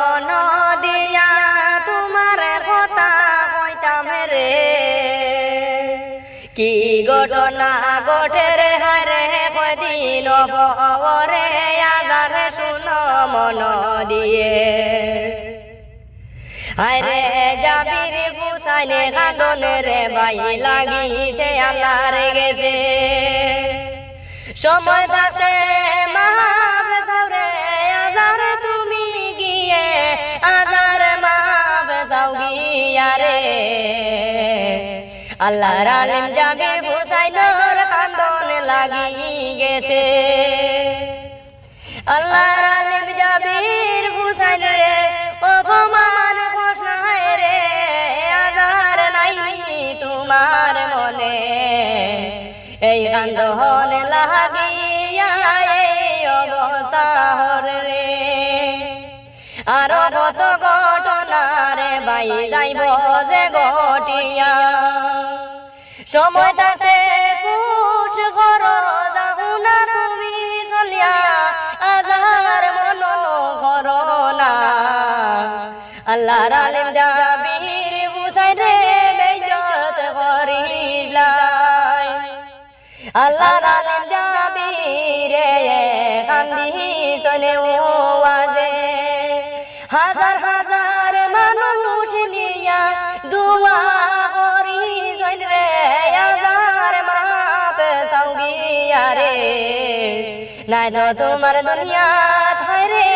মন দিয়া কথা কি ঘটনা ঘটে রে হারে কদিন পরে শুন, মন দিয়ে। আরে কান্দনে রে বাই লাগিছে, আল্লাহর গেছে। সময় থাকতে মাহাব আল্লাহর আলিম জাবির ফুসাইনোর কান্দন লাগি গেছে। আল্লাহর আলিম জাবির হুসাইন রে অপমান কষায় রে আজার নাই তোমার মনে। এই কান্দন লাগিয়া এই অবস্থা রে। আরও কত ঘটনা রে বাই যাইব যে গটিয়া সময় তাতে কুশ ঘর যাও না তুমি চলিয়া আধার মন ঘর আল্লাহ রালিম জাবির হুসাইন রে বেজত আল্লাহ রালিম জাবির রে কান্দি, শোনে ওয়াজে হাজার হাজার নাই তো তোমার দুনিয়া ধরে।